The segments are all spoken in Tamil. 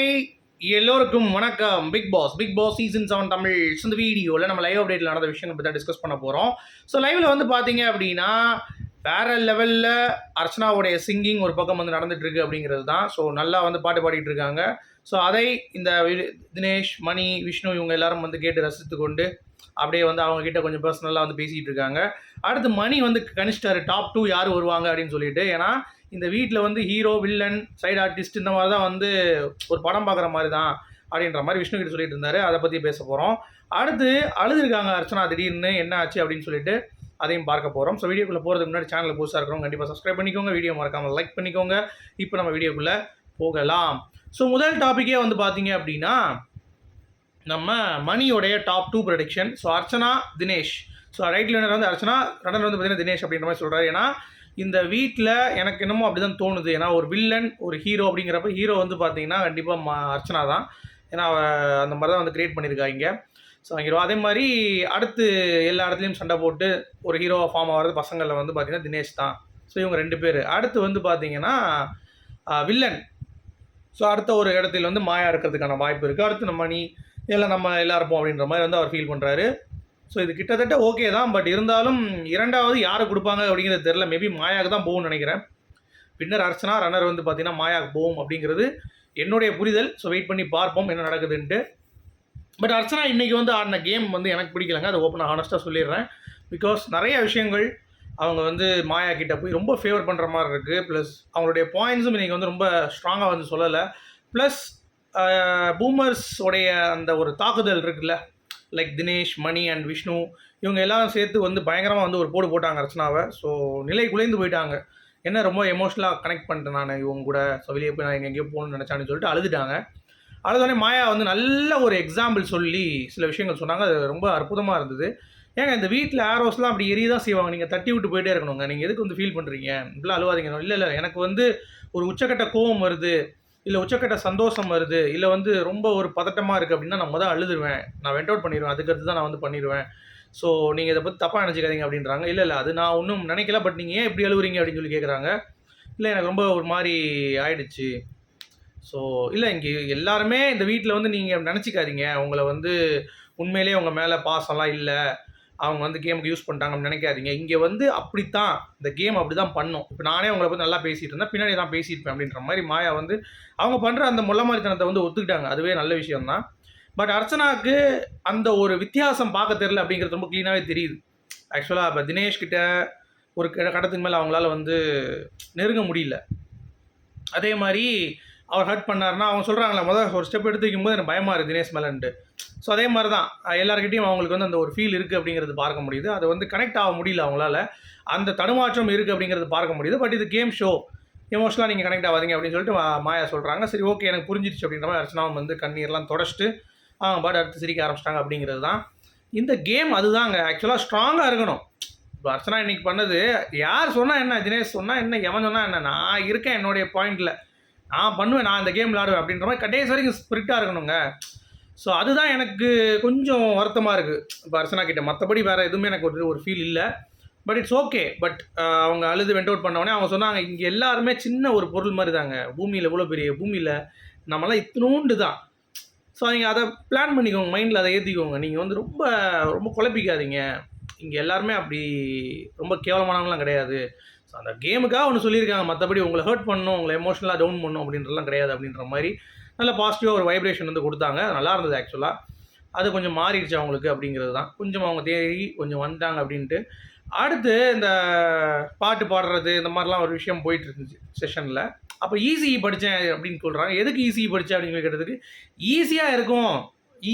ஹாய் எல்லோருக்கும் வணக்கம். Big Boss Big Boss season seven Tamil. இந்த வீடியோவில் நம்ம லைவ் அப்டேட்டில் நடந்த விஷயங்கள் பற்றி தான் டிஸ்கஸ் பண்ண போகிறோம் ஸோ லைவில் வந்து பார்த்தீங்க அப்படின்னா வேற லெவலில் அர்ச்சனாவுடைய சிங்கிங் ஒரு பக்கம் வந்து நடந்துகிட்ருக்கு அப்படிங்கிறது தான். ஸோ நல்லா வந்து பாட்டு பாடிட்டு இருக்காங்க. ஸோ அதை இந்த தினேஷ் மணி விஷ்ணு இவங்க எல்லாரும் வந்து கேட்டு ரசித்து கொண்டு அப்படியே வந்து அவங்க கிட்ட கொஞ்சம் பர்சனலாக வந்து பேசிகிட்டு இருக்காங்க. அடுத்து மணி வந்து கனிஷ்டர் டாப் டூ யார் வருவாங்க அப்படின்னு சொல்லிட்டு. ஏன்னா இந்த வீட்டில் வந்து ஹீரோ வில்லன் சைடு ஆர்டிஸ்ட் இந்த மாதிரி தான் வந்து ஒரு படம் பார்க்குற மாதிரி தான் அப்படின்ற மாதிரி விஷ்ணு கிட்ட சொல்லிட்டு இருந்தாரு. அதை பற்றி பேச போகிறோம் அடுத்து அழுதுருக்காங்க அர்ச்சனா திடீர்னு என்ன ஆச்சு அப்படின்னு சொல்லிட்டு அதையும் பார்க்க போகிறோம் ஸோ வீடியோக்குள்ளே போகிறதுக்கு முன்னாடி சேனல் புதுசாக இருக்கிறவங்க கண்டிப்பாக சப்ஸ்கிரைப் பண்ணிக்கோங்க. வீடியோ மறக்காமல் லைக் பண்ணிக்கோங்க. இப்போ நம்ம வீடியோக்குள்ளே போகலாம். ஸோ முதல் டாப்பிக்கே வந்து பார்த்தீங்க அப்படின்னா நம்ம மணியோடைய top two prediction so Archana Dinesh. So right learner வந்து அர்ச்சனா ரன்னர் வந்து பார்த்தீங்கன்னா தினேஷ் அப்படின்ற மாதிரி சொல்கிறாரு ஏன்னா இந்த வீட்டில் எனக்கு என்னமோ அப்படி தான் தோணுது. ஏன்னா ஒரு வில்லன் ஒரு ஹீரோ அப்படிங்கிறப்ப ஹீரோ வந்து பார்த்தீங்கன்னா கண்டிப்பாக ம அர்ச்சனா தான். ஏன்னா அந்த மாதிரி தான் வந்து கிரியேட் பண்ணியிருக்காங்க ஸோ ஹீரோ அதே மாதிரி அடுத்து எல்லா இடத்துலையும் சண்டை போட்டு ஒரு ஹீரோவாக ஃபார்ம் ஆகிறது பசங்களில் வந்து பார்த்தீங்கன்னா தினேஷ் தான். ஸோ இவங்க ரெண்டு பேர். அடுத்து வந்து பார்த்தீங்கன்னா வில்லன் ஸோ அடுத்த ஒரு இடத்துல வந்து மாயா இருக்கிறதுக்கான வாய்ப்பு இருக்குது அடுத்து நம்ம மணி எல்லாம் நம்ம எல்லாம் இருப்போம் அப்படின்ற மாதிரி வந்து அவர் ஃபீல் பண்ணுறாரு ஸோ இது கிட்டத்தட்ட ஓகே தான். பட் இருந்தாலும் இரண்டாவது யாரை கொடுப்பாங்க அப்படிங்கிறது தெரில மேபி மாயாவுக்கு தான் போகும்னு நினைக்கிறேன். பின்னர் அர்ச்சனா ரன்னர் வந்து பார்த்தீங்கன்னா மாயாவுக்கு போகும் அப்படிங்கிறது என்னுடைய புரிதல். ஸோ வெயிட் பண்ணி பார்ப்போம் என்ன நடக்குதுன்ட்டு. பட் அர்ச்சனா இன்றைக்கி வந்து ஆடின கேம் வந்து எனக்கு பிடிக்கலங்க. அதை ஓப்பனாக ஆனஸ்ட்டாக சொல்லிடுறேன். பிகாஸ் நிறைய விஷயங்கள் அவங்க வந்து மாயா கிட்ட போய் ரொம்ப ஃபேவர் பண்ணுற மாதிரி இருக்குது ப்ளஸ் அவங்களுடைய பாயிண்ட்ஸும் இன்றைக்கி வந்து ரொம்ப ஸ்ட்ராங்காக வந்து சொல்லலை. ப்ளஸ் பூமர்ஸ் உடைய அந்த ஒரு தாக்குதல் இருக்குல்ல லைக் தினேஷ் மணி அண்ட் விஷ்ணு இவங்க எல்லாரும் சேர்த்து வந்து பயங்கரமாக வந்து ஒரு போடு போட்டாங்க ரச்சனாவை ஸோ நிலை குலைந்து போயிட்டாங்க. என்ன ரொம்ப எமோஷ்னலாக கனெக்ட் பண்ணிட்டேன் நான் இவங்க கூட. ஸோ வெளியே போய் நான் எங்கே எங்கேயோ போகணும்னு நினச்சான்னு சொல்லிட்டு அழுதுட்டாங்க. அழுதோடனே மாயா வந்து நல்ல ஒரு எக்ஸாம்பிள் சொல்லி சில விஷயங்கள் சொன்னாங்க. அது ரொம்ப அற்புதமாக இருந்தது. ஏங்க இந்த வீட்டில் ஆரோஸ்லாம் அப்படி எரிய தான் செய்வாங்க? நீங்கள் தட்டி விட்டு போயிட்டே இருக்கணுங்க. நீங்கள் எதுக்கு வந்து ஃபீல் பண்ணுறீங்க இப்படிலாம் அழுவாதீங்க. இல்லை இல்லை எனக்கு வந்து ஒரு உச்சக்கட்ட கோவம் வருது. இல்லை உச்சக்கட்ட சந்தோஷம் வருது இல்லை வந்து ரொம்ப ஒரு பதட்டமாக இருக்குது அப்படின்னா நான் முதல் அழுதுருவேன். நான் வெண்ட் அவுட் பண்ணிடுவேன் அதுக்கடுத்து தான் நான் வந்து பண்ணிடுவேன் ஸோ நீங்கள் இதை பற்றி தப்பாக நினச்சிக்காதீங்க அப்படின்றாங்க. இல்லை இல்லை அது நான் ஒன்றும் நினைக்கல. பட் நீங்கள் ஏன் இப்படி அழுவுறீங்க அப்படின்னு சொல்லி கேட்குறாங்க இல்லை எனக்கு ரொம்ப ஒரு மாதிரி ஆயிடுச்சு. ஸோ இல்லை இங்கே எல்லாருமே இந்த வீட்டில் வந்து நீங்கள் நினச்சிக்காதீங்க. உங்களை வந்து உண்மையிலேயே உங்கள் மேலே பாசம்லாம் இல்லை. அவங்க வந்து கேமுக்கு யூஸ் பண்ணிட்டாங்கன்னு நினைக்காதீங்க. இங்கே வந்து அப்படித்தான். இந்த கேம் அப்படி தான் பண்ணும். இப்போ நானே உங்களை பற்றி நல்லா பேசிகிட்டு இருந்தேன். பின்னாடி தான் பேசியிருப்பேன் அப்படின்ற மாதிரி மாயா வந்து அவங்க பண்ணுற அந்த முள்ள மாதிரித்தனத்தை வந்து ஒத்துக்கிட்டாங்க. அதுவே நல்ல விஷயம்தான். பட் அர்ச்சனாவுக்கு அந்த ஒரு வித்தியாசம் பார்க்க தெரில அப்படிங்கிறது ரொம்ப க்ளீனாகவே தெரியுது. ஆக்சுவலாக இப்போ தினேஷ்கிட்ட ஒரு கடத்துக்கு மேலே அவங்களால வந்து நெருங்க முடியல. அதே மாதிரி அவர் ஹர்ட் பண்ணாருன்னா அவங்க சொல்கிறாங்களே முதல் ஒரு ஸ்டெப் எடுத்து வைக்கும்போது எனக்கு பயமாக இருக்குது தினேஷ் மேலன்ட்டு. ஸோ அதே மாதிரி தான் எல்லாருக்கிட்டையும் அவங்களுக்கு வந்து அந்த ஒரு ஃபீல் இருக்குது அப்படிங்கிறது பார்க்க முடியுது. அது வந்து கனெக்ட் ஆக முடியல அவங்களால. அந்த தடுமாற்றம் இருக்குது அப்படிங்கிறது பார்க்க முடியுது. பட் இது கேம் ஷோ எமோஷனலாக நீங்கள் கனெக்ட் ஆகாதீங்க அப்படின்னு சொல்லிட்டு மாயா சொல்கிறாங்க சரி ஓகே எனக்கு புரிஞ்சிருச்சு அப்படின்ற மாதிரி அர்ச்சனாவும் வந்து கண்ணீர்லாம் தொடச்சிட்டு அவங்க பாட்டு அடுத்து சிரிக்க ஆரம்பிச்சிட்டாங்க அப்படிங்கிறது தான். இந்த கேம் அதுதாங்க. ஆக்சுவலாக ஸ்ட்ராங்காக இருக்கணும். இப்போ அர்ச்சனா இன்றைக்கி பண்ணது யார் சொன்னால் என்ன? தினேஷ் சொன்னால் என்ன? எவன் சொன்னால் என்ன? நான் இருக்கேன் என்னுடைய பாயிண்டில் நான் பண்ணுவேன் நான் இந்த கேம் விளாடுவேன் அப்படின்ற மாதிரி கடைசி வரைக்கும் ஸ்பிரிட்டாக இருக்கணுங்க. ஸோ அதுதான் எனக்கு கொஞ்சம் வருத்தமாக இருக்குது இப்போ அர்ச்சனா கிட்ட மற்றபடி வேறு எதுவுமே எனக்கு ஒரு ஒரு ஃபீல் இல்லை. பட் இட்ஸ் ஓகே பட் அவங்க அழுது வெண்ட் அவுட் பண்ணவொடனே அவங்க சொன்னாங்க இங்கே எல்லாருமே சின்ன ஒரு பொருள் மாதிரி தாங்க பூமியில் இவ்வளோ பெரிய பூமியில் நம்மளாம் இத்தினோண்டு தான். ஸோ நீங்கள் அதை பிளான் பண்ணிக்கோங்க மைண்டில் அதை ஏற்றிக்கோங்க நீங்கள் வந்து ரொம்ப ரொம்ப குழப்பிக்காதீங்க. இங்கே எல்லாருமே அப்படி ரொம்ப கேவலமானவங்களாம் கிடையாது. ஸோ அந்த கேமுக்காக ஒன்று சொல்லியிருக்காங்க. மற்றபடி உங்களை ஹர்ட் பண்ணணும் உங்களை எமோஷனலாக டவுன் பண்ணணும் அப்படின்றலாம் கிடையாது அப்படின்ற மாதிரி நல்ல பாசிட்டிவாக ஒரு வைப்ரேஷன் வந்து கொடுத்தாங்க. நல்லா இருந்தது ஆக்சுவலாக அது கொஞ்சம் மாறிடுச்சு அவங்களுக்கு அப்படிங்கிறது தான். கொஞ்சம் அவங்க தேடி கொஞ்சம் வந்தாங்க அப்படின்ட்டு. அடுத்து இந்த பாட்டு பாடுறது இந்த மாதிரிலாம் ஒரு விஷயம் போயிட்டு இருந்துச்சு செஷனில் அப்போ ஈஸி படித்தேன் அப்படின்னு சொல்கிறாங்க எதுக்கு ஈஸி படித்தேன் அப்படின்னு கேட்டதுக்கு ஈஸியாக இருக்கும்.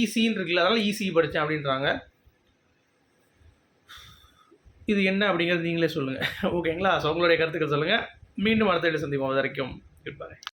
ஈஸின்னு இருக்குல்ல அதனால் ஈஸி படித்தேன் அப்படின்றாங்க. இது என்ன அப்படிங்கிறது நீங்களே சொல்லுங்கள் ஓகேங்களா ஸோ உங்களுடைய கருத்துக்கள் சொல்லுங்கள் மீண்டும் அடுத்த வீடியோ சந்திப்போம். அது வரைக்கும் குட் பை